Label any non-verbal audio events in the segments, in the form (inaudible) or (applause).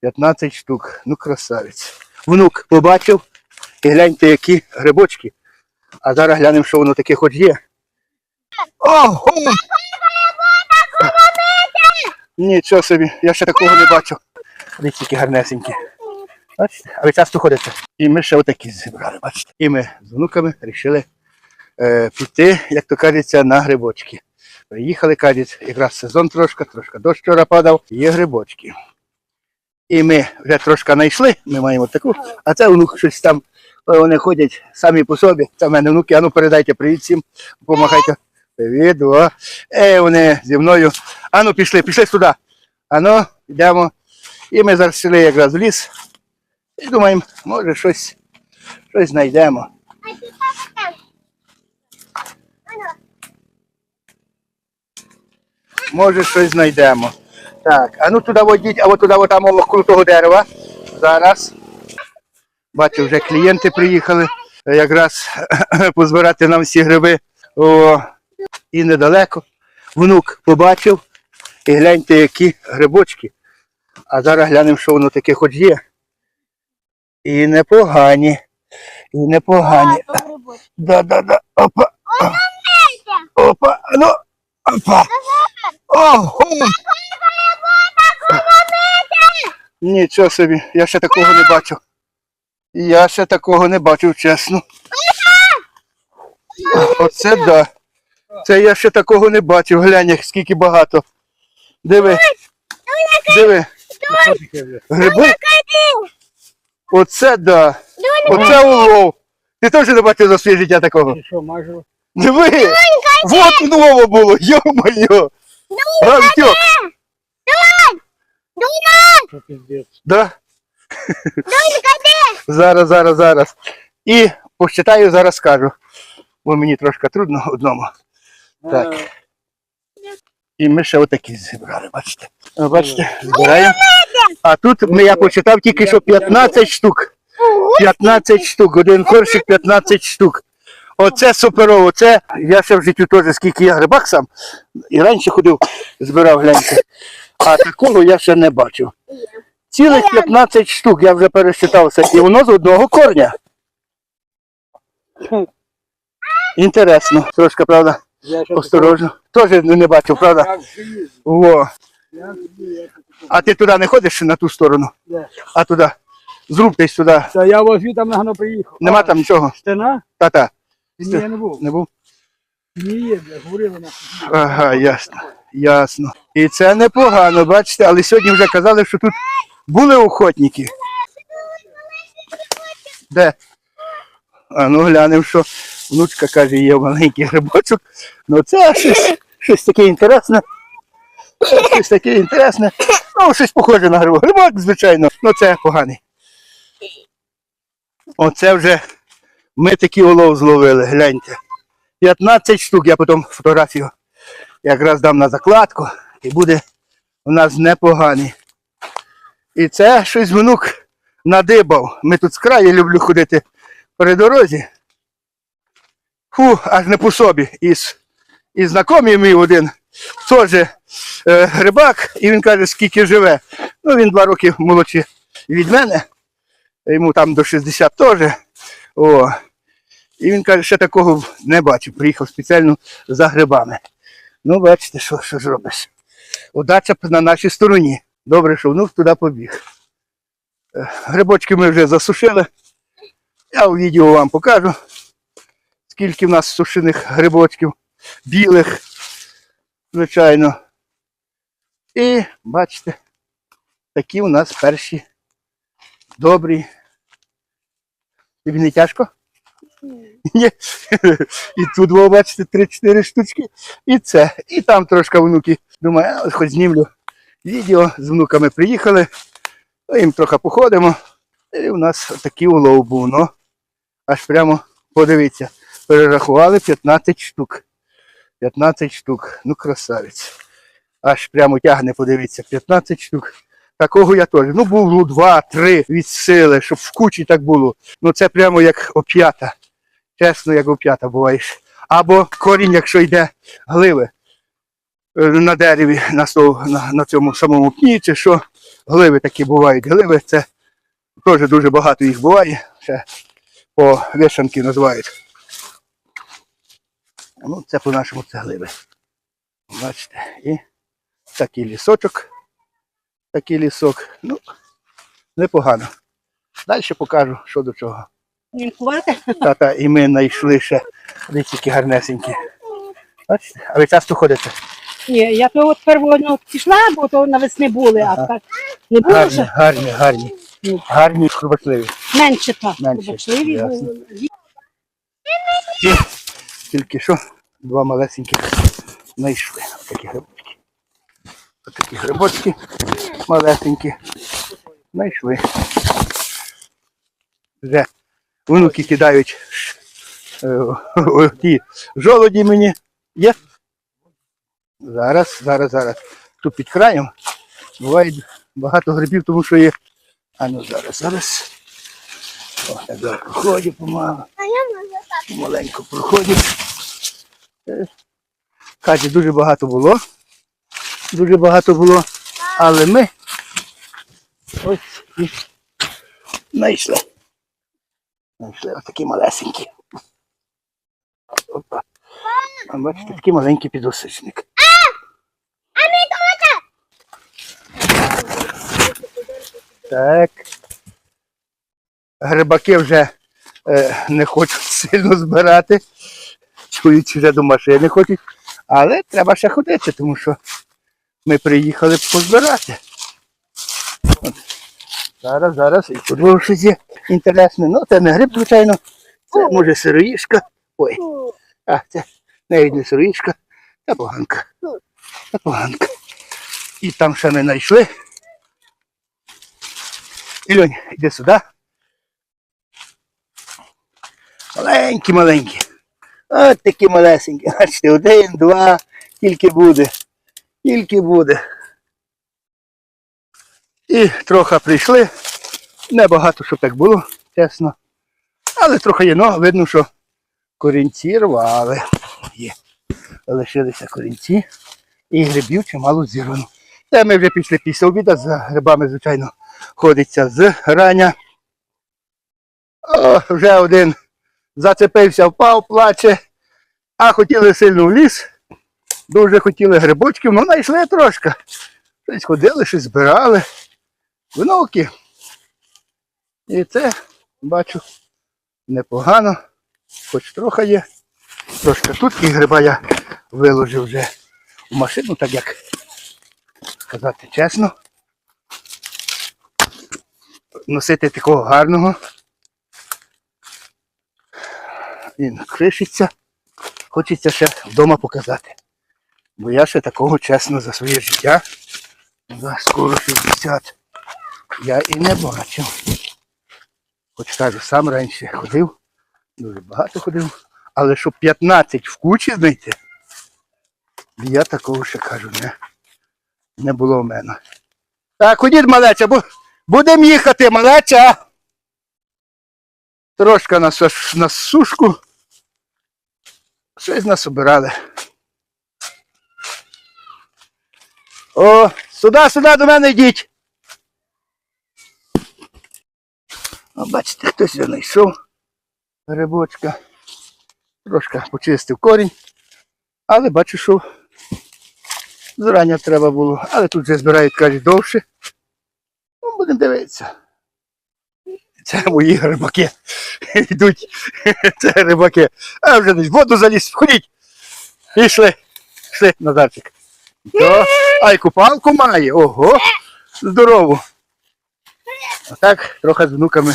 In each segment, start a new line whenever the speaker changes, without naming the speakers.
15 штук. Ну, красавець. Внук побачив. І гляньте, які грибочки. А зараз глянемо, що воно таке хоч є. Ого! Нічого собі, я ще такого не бачив. Дивіться, які гарнесенькі. Бачите? А ви часто ходите. І ми ще отакі зібрали, бачите. І ми з внуками вирішили е, піти, як то кажеться, на грибочки. Приїхали, кажуть, якраз сезон трошки, трошки дощ вчора падав, є грибочки. І ми вже трошки знайшли, ми маємо таку, а це внук щось там, вони ходять самі по собі. Це в мене внуки, а ну передайте привіт всім, помахайте. Привіт, о. Е, вони зі мною. А ну пішли, пішли сюди. А ну, йдемо. І ми зараз йшли якраз в ліс. І думаємо, може щось, щось знайдемо. Може щось знайдемо. Так, а ну туди водіть, а от туди от там около того дерева. Зараз. Бачу, вже клієнти приїхали. Якраз (coughs) позбирати нам всі гриби. О, і недалеко. Внук побачив. І гляньте, які грибочки. А зараз глянемо, що воно таке хоч є. І непогані. І непогані. Да-да-да. Опа. Опа. Ну. Опа. Ого. Нічого собі, я ще такого не бачив. Я ще такого не бачив, чесно. Оце да. Це я ще такого не бачив. Глянь, скільки багато. Диви. Диви. Гриби? Оце да. Оце улов. Ти теж не бачив за своє життя такого? Диви! Вот улова було, йо-моє! Гавтьо,
Що піздець.
да? Зараз, зараз, зараз. І посчитаю, зараз скажу. Бо мені трошки трудно одному. Так. І ми ще отакі зібрали, бачите. О, Бачите, збираємо. А тут ми, я почитав тільки що 15 штук. 15 штук, один коршик 15 штук. Оце суперово. Це я ще в житті теж скільки я грибах сам. І раніше ходив, збирав гляньте. А такого я ще не бачив. Цілих 15 штук я вже пересчитався. І воно з одного корня. Інтересно, трошки, правда, осторожно. Теж не бачив, правда? Во.
Я я.
А ти туди не ходиш на ту сторону, а туди. Зрубтесь туди.
Та я возьму там нагано приїхав.
Нема там нічого.
Стена?
Та-та.
Ні, я не був.
Не був?
Ні, є, бля, говорили на.
Ага, ясно. Ясно. І це непогано, бачите, але сьогодні вже казали, що тут були охотники. Де? А ну глянемо, що внучка каже, є маленький грибочок. Ну це щось, щось таке інтересне. Щось таке інтересне. Ну, щось похоже на грибок. Грибок, звичайно, ну це поганий. Оце вже ми такий улов зловили, гляньте. 15 штук, я потім фотографію якраз дам на закладку і буде у нас непоганий. І це щось внук надибав. Ми тут з краю люблю ходити при дорозі. Фу, аж не по собі. І, з- і знайомий мій один теж е, грибак, і він каже, скільки живе. Ну, він два роки молодший від мене. Йому там до 60 теж. О. І він каже, ще такого не бачив. Приїхав спеціально за грибами. Ну, бачите, що, що ж робиш. Удача на нашій стороні. Добре, що внук туди побіг. Е, Грибочки ми вже засушили. Я у відео вам покажу, скільки в нас сушених грибочків, білих, звичайно. І бачите, такі у нас перші добрі. Тобі не тяжко? Ні. І тут, ви бачите, 3-4 штучки. І це. І там трошки внуки. Думаю, а, хоч знімлю відео. З внуками приїхали. Їм трохи походимо. І у нас такий улов був. Ну, аж прямо подивіться. Перерахували 15 штук. 15 штук. Ну, красавець. Аж прямо тягне, подивіться, 15 штук. Такого я теж. Ну, було два-три від сили, щоб в кучі так було. Ну це прямо як оп'ята. Чесно, як оп'ята буваєш. Або корінь, якщо йде гливи е, на дереві, на, на, на цьому самому пні, чи що, Гливи такі бувають. Гливи це теж дуже багато їх буває. Ще по вишенки називають. Ну, це по-нашому це гливи. Бачите, і такий лісочок. Такий лісок. Ну, непогано. Далі покажу, що до чого.
Німкувати?
Тата і ми знайшли ще які гарнесенькі. Бачите? А ви часто ходите?
Ні, я то от первотно пішла, бо то навесни були, а
Ага.
так не було
Гарні,
ще
гарні, гарні.
Ну.
Гарні, хрубашливі.
менше так.
Менше,
Побачливі
ясно.
були.
І тільки що два малесеньких знайшли. Отакі грибочки. Отакі грибочки малесенькі. Знайшли. Вже внуки кидають е, ті жолоді мені. Є? Зараз, зараз, зараз. Тут під краєм буває багато грибів, тому що є. А ну зараз, зараз. О, так зараз проходять помалу. Маленько проходять. Е, Каже, дуже багато було. Дуже багато було. Але ми ось і знайшли. Знайшли отакі малесенькі. Опа. А бачите, такий маленький підосичник. Так. Грибаки вже е, не хочуть сильно збирати. Чують, вже до машини хочуть. Але треба ще ходити, тому що ми приїхали позбирати. От. Зараз, зараз. І тут було щось є інтересне. Ну, це не гриб, звичайно. Це може сироїшка. Ой. А, це навіть не сироїшка, це поганка. Це поганка. І там ще ми знайшли. Ілюнь, іди сюди. Маленькі, маленькі. От такі малесенькі. Бачите, один, два, тільки буде. Тільки буде. І трохи прийшли. Небагато, щоб так було, чесно. Але трохи є, ну, видно, що корінці рвали. Є. Лишилися корінці. І грибів чимало зірвано. Це ми вже пішли після обіду, за грибами, звичайно, ходиться з рання. О, вже один зацепився, впав, плаче. А хотіли сильно в ліс. Дуже хотіли грибочків, ну знайшли трошки. Щось ходили, щось збирали. Внуки. І це, бачу, непогано. Хоч трохи є. Трошки тут і гриба я виложив вже в машину, так як сказати чесно. Носити такого гарного. Він кришиться. Хочеться ще вдома показати. Бо я ще такого чесно за своє життя. За скоро 60. Я і не бачив. Хоч кажу, сам раніше ходив, дуже багато ходив, але щоб 15 в кучі знайти, я такого ще кажу, не, не було в мене. Так, ходіть, малеча, бу, будемо їхати, малеча. Трошки на, на сушку. Щось нас обирали. О, сюди, сюди до мене йдіть. О, бачите, хтось знайшов грибочка. Трошки почистив корінь. Але бачу, що зрання треба було. Але тут вже збирають, кажуть, довше. Ну, будемо дивитися. Це мої грибаки. (laughs) Йдуть. (laughs) Це грибаки. А вже десь воду заліз. Ходіть. Пішли. Пішли, Назарчик. То, а й купалку має. Ого. Здорово. Отак трохи з внуками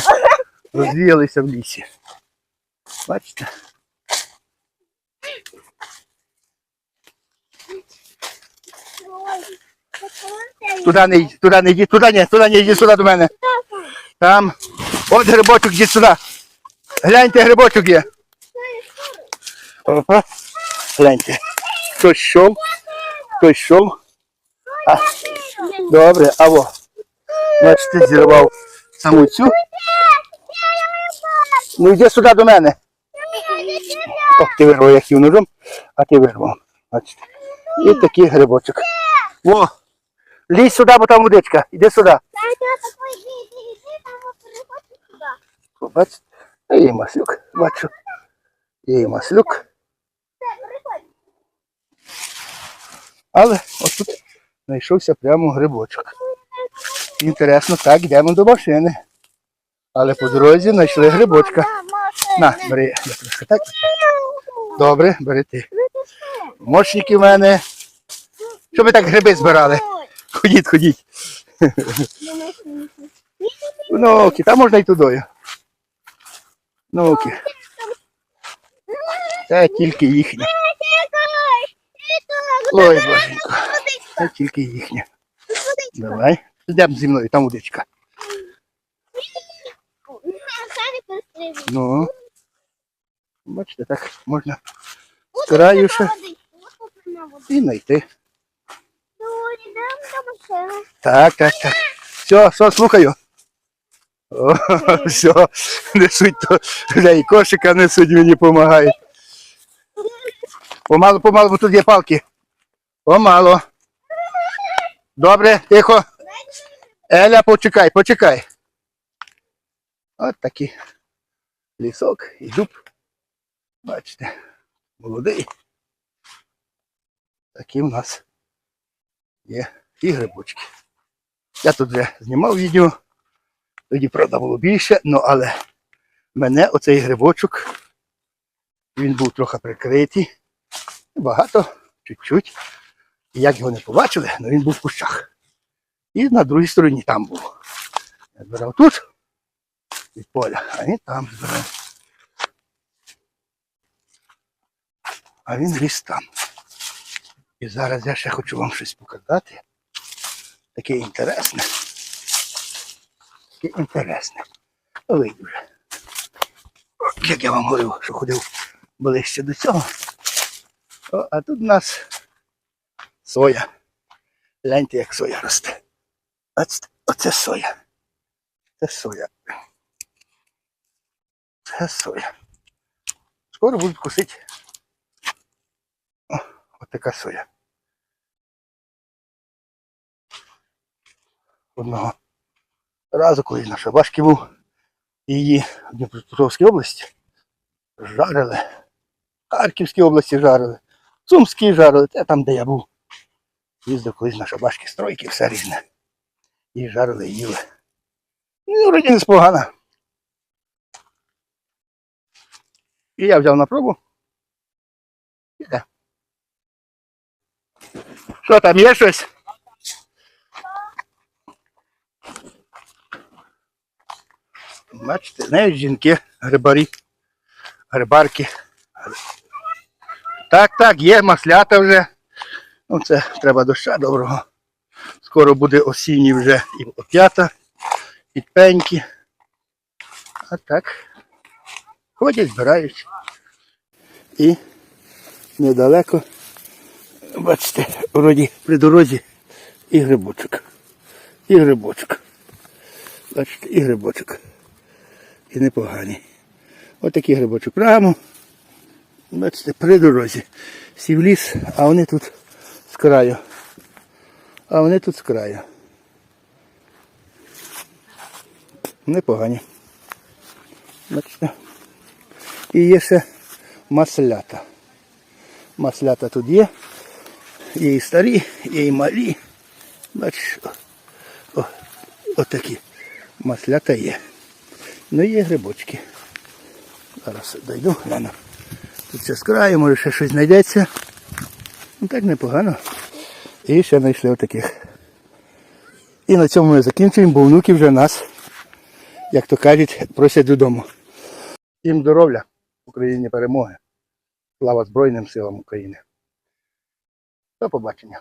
розвіялися в лісі. Бачите? Туди не йди, туди не йди, туди не, туди не йди, сюди до мене. Там. От грибочок, йди сюди. Гляньте, грибочок є. Опа. Гляньте. Хтось йшов, хтось йшов. А, добре, а во. Бачите, зірвав саму цю. Ну йди сюди до мене. О, ти вирвав, я ножом, а ти вирвав. Бачите. І такий грибочок. О, Лізь сюди, бо там водичка. Іди сюди.
Тата, такой, иди, иди, иди, там вот приходи сюда.
О, Бач, а є і маслюк, бачу. І маслюк. Але отут знайшовся прямо грибочок. Інтересно, так, йдемо до машини. Але по дорозі знайшли грибочка. На, бери, так. Добре, бери ти. Мощники в мене. Що ви так гриби збирали? Ходіть, ходіть. Ну, окі, там можна й тудою. Ну, окі. Це тільки їхнє. Ой, боженько. Це тільки їхнє. Давай. Йдемо зі мною, там водичка. Ну. Бачите, так можна з краю ще і знайти. Так, так, так. Все, все, слухаю. О, все, несуть то вже і кошика несуть, мені допомагають. Помалу, помалу, бо тут є палки. Помало. Добре, тихо. Еля, почекай, почекай. От такий лісок і дуб. Бачите, молодий. Такі в нас є і грибочки. Я тут вже знімав відео. Тоді, правда, було більше, ну але мене оцей грибочок, він був трохи прикритий. Багато, чуть-чуть. І як його не побачили, ну він був в кущах. І на другій стороні там був. Я збирав тут від поля, а він там збирав. А він ріс там. І зараз я ще хочу вам щось показати. Таке інтересне. Таке інтересне. Вийду вже. Як я вам говорив, що ходив ближче до цього. О, а тут у нас соя. Гляньте, як соя росте. Оце, соя. Це соя. Це соя. Скоро будуть косити. О, от така соя. Одного разу, коли на Шабашки був, її в Дніпропетровській області жарили. В Харківській області жарили. В жарили, це там, де я був. Їздив колись на Шабашки стройки, все різне. І жарили, і їли. Ну, вроді не. І я взяв на пробу. Іде. Що там є щось? Бачите, знають жінки, грибарі, грибарки. Так, так, є маслята вже. Ну це треба доща доброго. Скоро буде осінній вже і оп'ята, і пеньки. А так. Ходять, збирають. І недалеко, бачите, вроді при дорозі і грибочок. І грибочок. Бачите, і грибочок. І непоганий. Ось такий грибочок прямо. Бачите, при дорозі. Сів ліс, а вони тут з краю. А вони тут з краю. Непогані. Бачите. І є ще маслята. Маслята тут є. Є і старі, є і малі. Бачиш, отакі маслята є. Ну є грибочки. Зараз дойду, гляну. Тут ще з краю, може ще щось знайдеться. Ну так непогано. І ще знайшли отаких. І на цьому ми закінчуємо, бо внуки вже нас, як то кажуть, просять додому. Всім здоров'я, Україні перемоги. Слава Збройним силам України. До побачення.